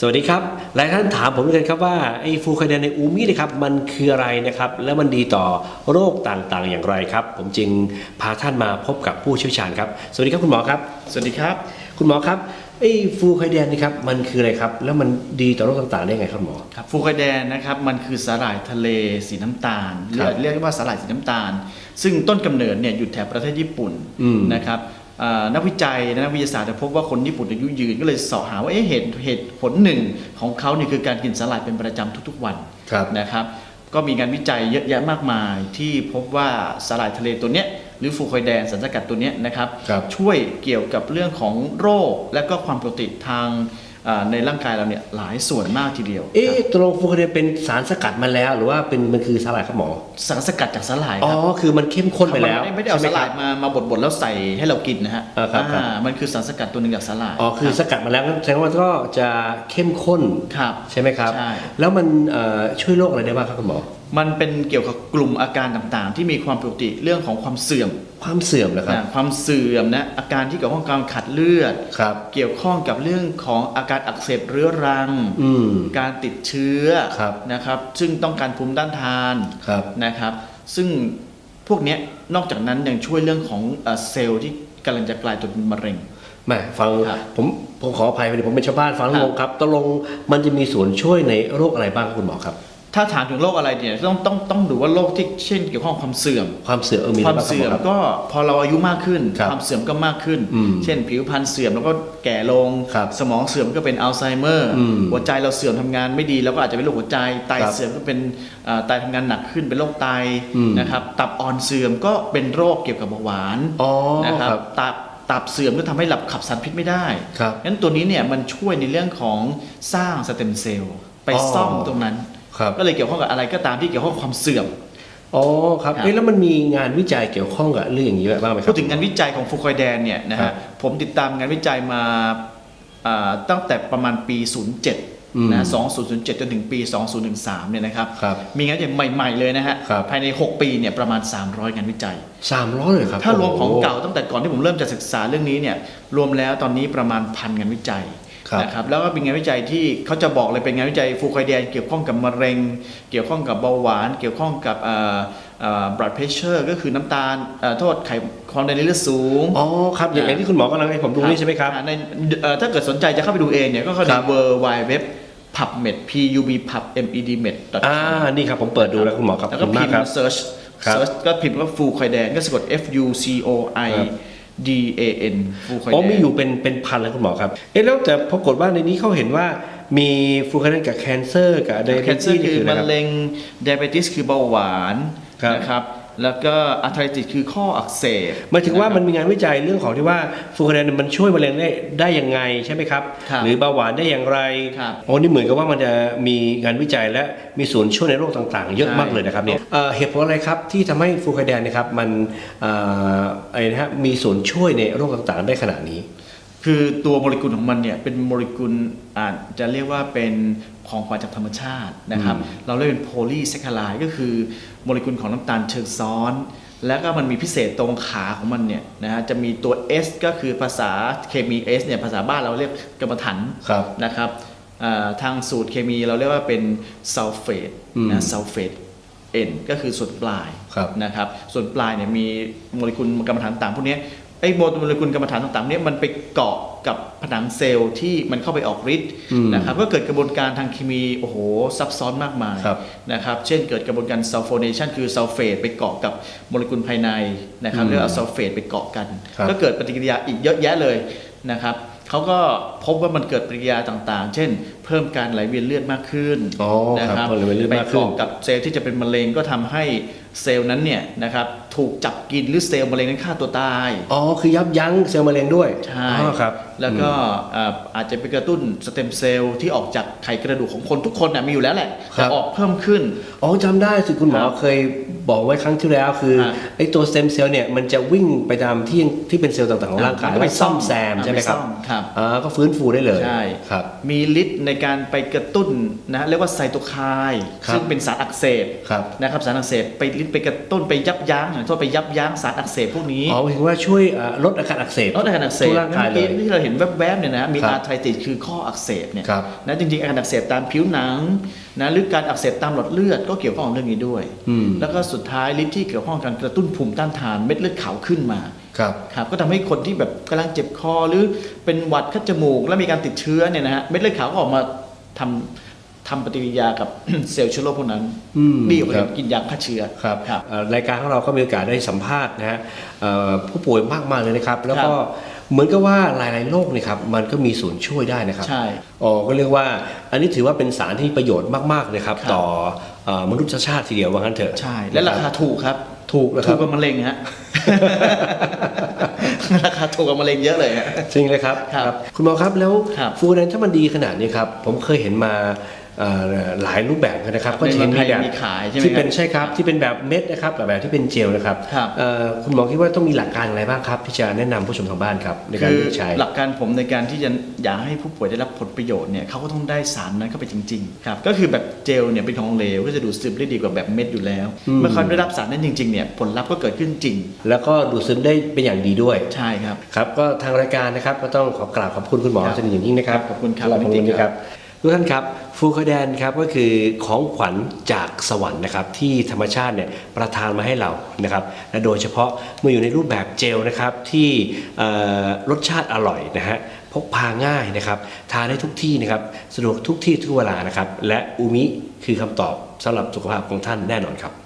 สวัสดีครับ หลายท่านถามผมเหมือนกันครับว่าไอ้ฟูคาเดนในอูมินะครับมันคืออะไรนะครับ แล้วมันดีต่อโรคต่างๆ อย่างไรครับ ผมจึงพาท่านมาพบกับผู้เชี่ยวชาญครับ สวัสดีครับคุณหมอครับ สวัสดีครับ คุณหมอครับไอ้ฟูคาเดนนี่ครับมันคืออะไรครับ แล้วมันดีต่อโรคต่างๆได้ไงครับหมอครับฟูคาแดนนะครับมันคือสาหร่ายทะเลสีน้ำตาลครับเรียกเรียกว่าสาหร่ายสีน้ำตาล ซึ่งต้นกำเนิดเนี่ยอยู่แถบประเทศญี่ปุ่นอืมนะครับอ่า นักวิจัยนักวิทยาศาสตร์พบว่าคนญี่ปุ่นอายุยืนก็เลยเสาะหาว่าเอ๊ะเหตุเหตุผลหนึ่งของเขาเนี่ยคือการกินสาหร่ายเป็นประจำทุกๆวันครับนะครับ ก็มีงานวิจัยเยอะแยะมากมายที่พบว่าสาหร่ายทะเลตัวเนี้ยหรือฟูคอยแดนสารสกัดตัวเนี้ยนะครับครับช่วยเกี่ยวกับเรื่องของโรคและก็ความปกติทางอ่า ในร่างกายเราเนี่ยหลายส่วนมากทีเดียว เอ๊ะตกลงฟูคาเดนเป็นสารสกัดมาแล้ว หรือว่าเป็นมันคือสาหร่ายครับหมอสารสกัดจากสาหร่ายอ๋คอรับคือมันเข้มข้นไปแล้วมันไม่ได้เอาใช่สาหหคร่าบยมามาบดๆแล้วใส่ให้เรากินนะฮะอ่าครับครับอ่ามันคือสารสกัดตัวหนึ่งจากสาหร่ายอ๋อคือสกัดมาแล้วแสดงว่าก็จะเข้มข้นครับใช่ไหมครับใช่แล้วมันเอ่อช่วยโรคอะไรได้บ้างครับคุณหมอ มันเป็นเกี่ยวกับกลุ่มอาการต่างๆ ที่มีความปกติเรื่องของความเสื่อมความเสื่อมเหรอครับ นะความเสื่อมนะอาการที่เกี่ยวข้องกับการขัดเลือด ครับ เกี่ยวข้องกับเรื่องของอาการอักเสบเรื้อรัง อืม การติดเชื้อครับ นะครับ ซึ่งต้องการภูมิต้านทาน ครับ นะครับ ซึ่งพวกเนี้ยนอกจากนั้นยังช่วยเรื่องของเอ่อเซลล์ที่กำลังจะกลายตัวเป็นมะเร็ง แหม่ฟังครับผมผมขออภัยไปผมเป็นชาวบ้านฟังครับ งงครับตกลงมันจะมีส่วนช่วยในโรคอะไรบ้างครับคุณหมอครับ ถ้าถามถึงโรคอะไรเนี่ยต้องต้องต้องดูว่าโรคที่เช่นเกี่ยวข้องกับความเสื่อม ความเสื่อมเออมีความอะไรบ้างเสื่อมครับก็พอเราอายุมากขึ้นครับความเสื่อมก็มากขึ้นอืมเช่น ผิวพรรณเสื่อมแล้วก็แก่ลงครับสมองเสื่อมก็เป็นอัลไซเมอร์อืมหัวใจเราเสื่อมทำงานไม่ดีแล้วก็อาจจะเป็นโรคหัวใจไตครับเสื่อมก็เป็นอ่าไตทำงานหนักขึ้นเป็นโรคไตอืมนะครับตับอ่อนเสื่อมก็เป็นโรคเกี่ยวกับเบาหวานอ๋อนะครับครับตับตับเสื่อมก็ทำให้หลับขับสารพิษไม่ได้ครับงั้นตัวนี้เนี่ยมันช่วยในเรื่องของสร้างสเต็มเซลล์ไปอ๋อซ่อมตรงนั้นครับ ก็เลยเกี่ยวข้องกับอะไรก็ตามที่เกี่ยวข้องกับความเสื่อมอ๋อครับครับเอ๊ะแล้วมันมีงานวิจัยเกี่ยวข้องกับเรื่องอย่างนี้บ้างไหมครัพูบดถึงงานวิจัยของฟูคอยแดนเนี่ยนะครัฮะบผมติดตามงานวิจัยมาอ่าตั้งแต่ประมาณปี 07อืมนะ2007 จนถึงปี 2013 เนี่ยนะครับครับมีงานวิจัยใหม่ๆเลยนะฮะครับภายใน 6 ปีเนี่ยประมาณ 300 งานวิจัยสามร้อยเลยครับ ถ้ารวมของโโหเก่าตั้งแต่ก่อนที่ผมเริ่มจะศึกษาเรื่องนี้เนี่ย รวมแล้วตอนนี้ประมาณพันงานวิจัยครับ นะครับแล้วก็เป็นงานวิจัยที่เขาจะบอกเลยเป็นงานวิจัยฟูคอยแดนเกี่ยวข้องกับมะเร็ง เกี่ยวข้องกับเบาหวาน เกี่ยวข้องกับเอ่อเอ่อ blood pressure ก็คือน้ำตาลเอ่อโทษไขความดันในเลือดสูง อ๋อครับอย่างอย่างที่คุณหมอกำลังให้ผมดูนี่ใช่ไหมครับอ่าในเอ่อถ้าเกิดสนใจจะเข้าไปดูเองเนี่ยก็เข้าคในรับ w w w pubmed p u b pub m e d med อ่านี่ครับผมเปิดดูแล้วคุณหมอครับแล้วขก็อบคุณพิมากมครับพ์ search ครับ search ก็พิมพ์ว่าฟูคอยแดนก็สะกด f u c o i ครับ d a n ฟูคอยอ๋อแดนมีอยู่เป็นเป็นพันแล้วคุณหมอครับ เอ๊ะแล้วแต่ปรากฏว่าในนี้เขาเห็นว่ามีฟูคาเดนกับแคนเซอร์กับไดแคเบนเซอตี้ร์นี่คือคืออะไรมะครับเร็ง diabetes คือเบาหวานครับนะครับ แล้วก็อาร์ทริติสคือข้ออักเสบหมายถึงว่าะครับมันมีงานวิจัยเรื่องของที่ว่าฟูคาเดนมันช่วยมะเร็งได้ได้ยังไงใช่ไหมครับครับหรือเบาหวานได้อย่างไรครับโอ้นี่เหมือนกับว่ามันจะมีงานวิจัยและมีส่วนช่วยในโรคต่างๆ เยอะใช่มากเลยนะครับเนี่ยเอ่อเหตุผลอะไรครับที่ทำให้ฟูคาเดนนะครับมันเอ่อไอ้นะฮะมีส่วนช่วยในโรคต่างๆ ได้ขนาดนี้ คือตัวโมเลกุลของมันเนี่ยเป็นโมเลกุลอาจจะเรียกว่าเป็นของขวัญจากธรรมชาตินะครับอืมเราเรียกเป็นโพลีแซคคาไลก็คือโมเลกุลของน้ำตาลเชิงซ้อน แล้วก็มันมีพิเศษตรงขาของมันเนี่ยนะฮะจะมีตัว S ก็คือภาษาเคมี S เนี่ยภาษาบ้านเราเรียกกรรมฐานครับนะครับอ่าทางสูตรเคมีเราเรียกว่าเป็นซัลเฟตอืมนะซัลเฟต N ก็คือส่วนปลายครับนะครับส่วนปลายเนี่ยมีโมเลกุลกรรมฐานต่างพวกเนี้ย ไอ้โมเลกุลกรรมฐานต่างๆเนี่ยมันไปเกาะกับผนังเซลล์ที่มันเข้าไปออกฤทธิ์อืมนะครับก็เกิดกระบวนการทางเคมีโอ้โหซับซ้อนมากมายครับนะครับเช่นเกิดกระบวนการซัลโฟเนชันคือซัลเฟตไปเกาะกับโมเลกุลภายในนะครับอืมเรียกว่าซัลเฟตไปเกาะกันครับก็เกิดปฏิกิริยาอีกเยอะแยะเลยนะครับเขาก็พบว่ามันเกิดปฏิกิริยาต่างๆ เช่น เพิ่มการไหลเวียนเลือดมากขึ้นอ๋อนะครับเพิ่มไหลเวียนเลือดไปมากขึ้นเกาะกับเซลล์ที่จะเป็นมะเร็งก็ทำให้เซลล์นั้นเนี่ยนะครับถูกจับกินหรือเซลล์มะเร็งนั้นฆ่าตัวตาย อ๋อ คือยับยั้งเซลล์มะเร็งด้วย ใช่อ๋อครับ แล้วก็อ่าอาจจะไปกระตุ้นสเต็มเซลล์ที่ออกจากไขกระดูกของคนทุกคนน่ะมีอยู่แล้วแหละครัแต่บออกเพิ่มขึ้น อ๋อจำได้สิคุณหมอครับเคยบอกไว้ครั้งที่แล้วคือฮะไอ้ตัวสเต็มเซลล์เนี่ยมันจะวิ่งไปตามที่ที่เป็นเซลล์ต่างๆของร่างกายมันก็แล้วไปไปซ่อมแซมซ่อมใช่ไหมครับไปซ่อมครับอ่าก็ฟื้นฟูได้เลย ใช่ ครับ มีฤทธิ์ในการไปกระตุ้นนะเรียกว่าไซโตไคน์ครับซึ่งเป็นสารอักเสบครับนะครับสารอักเสบไปฤทธิ์ไปกระตุ้นไปยับยั้งอย่างโทษไปยับยั้งสารอักเสบพวกนี้อ๋อหมายถึงว่าช่วยอ่าลดอาการอักเสบลดอาการอักเสบทั่วร่างกายเลยมื่อที่เราเห็นห็นแวบๆเนี่ยนะมีครับอาร์ไทติสคือข้ออักเสบเนี่ยครับนะจริงๆอาการอักเสบตามผิวหนังนะหรือการอักเสบตามหลอดเลือดก็เกี่ยวข้องกับเรื่องนี้ด้วยอืมแล้วก็สุดท้ายฤทธิ์ที่เกี่ยวข้องกับการกระตุ้นภูมิต้านทานเม็ดเลือดขาวขึ้นมา ครับครับก็ทำให้คนที่แบบกำลังเจ็บคอหรือเป็นหวัดคัดจมูก แล้วมีการติดเชื้อเนี่ยนะฮะเม็ดเลือดขาวก็ออกมาทำทำปฏิกิริยากับเซลล์เชื้อโรคพวกนั้นอืมดีกว่าครับกินยาฆ่าเชื้อครับครับเอ่อรายการของเราก็มีโอกาสได้สัมภาษณ์นะฮะเอ่อผู้ป่วยมากมายเลยนะครับ แล้วก็ครับ เหมือนกับว่าหลาย ๆ โรคเนี่ยครับมันก็มีส่วนช่วยได้นะครับใช่อ๋อก็เรียกว่าอันนี้ถือว่าเป็นสารที่มีประโยชน์มากๆเลยครับครับต่อเอ่อมนุษยชาติทีเดียวว่างั้นเถอะใช่และราคาถูกครับถูกนะคถูรักบกว่ามะเร็งฮะราคาถูกกว่ามะเร็งเยอะเลยฮะจริงเลยครับครับ คุณหมอครับแล้วครับฟูแดนถ้ามันดีขนาดนี้ครับผมเคยเห็นมาเอ่อ หลายรูปแบบนะครับครับก็จะเห็นในเมืองไทยแบบมีขายใช่ไหมที่เป็นครับใช่ครับที่เป็นแบบเม็ดนะครับกับแบบที่เป็นเจลนะครับครับเอ่อคุณหมอคิดว่าต้องมีหลักการอะไรบ้างครับ ที่จะแนะนำผู้ชมทางบ้านครับในการคือเลือกใช้หลักการผมในการที่จะอยากให้ผู้ป่วยได้รับผลประโยชน์เนี่ยเขาก็ต้องได้สารนั้นเข้าไปจริงๆครับก็คือแบบเจลเนี่ยเป็นของเหลวก็จะดูดซึมได้ดีกว่าแบบเม็ดอยู่แล้วอืมเมื่อเขาได้รับสารนั้นจริงๆเนี่ยผลลัพธ์ก็เกิดขึ้นจริง แล้วก็ดูดซึมได้เป็นอย่างดีด้วยใช่ครับครับก็ทางรายการนะครับก็ต้องขอกราบขอบคุณคุณหมอครับสนิทอย่างยิ่งนะครับขอบคุณครับสำหรับคุณวันติ๊กนี้คครัรับบ ทุกท่านครับฟูคาแดนครับก็คือของขวัญจากสวรรค์นะครับที่ธรรมชาติเนี่ยประทานมาให้เรานะครับและโดยเฉพาะเมื่ออยู่ในรูปแบบเจลนะครับที่รสชาติอร่อยนะฮะพกพาง่ายนะครับทานได้ทุกที่นะครับสะดวกทุกที่ทุกเวลานะครับและอูมิคือคำตอบสำหรับสุขภาพของท่านแน่นอนครับ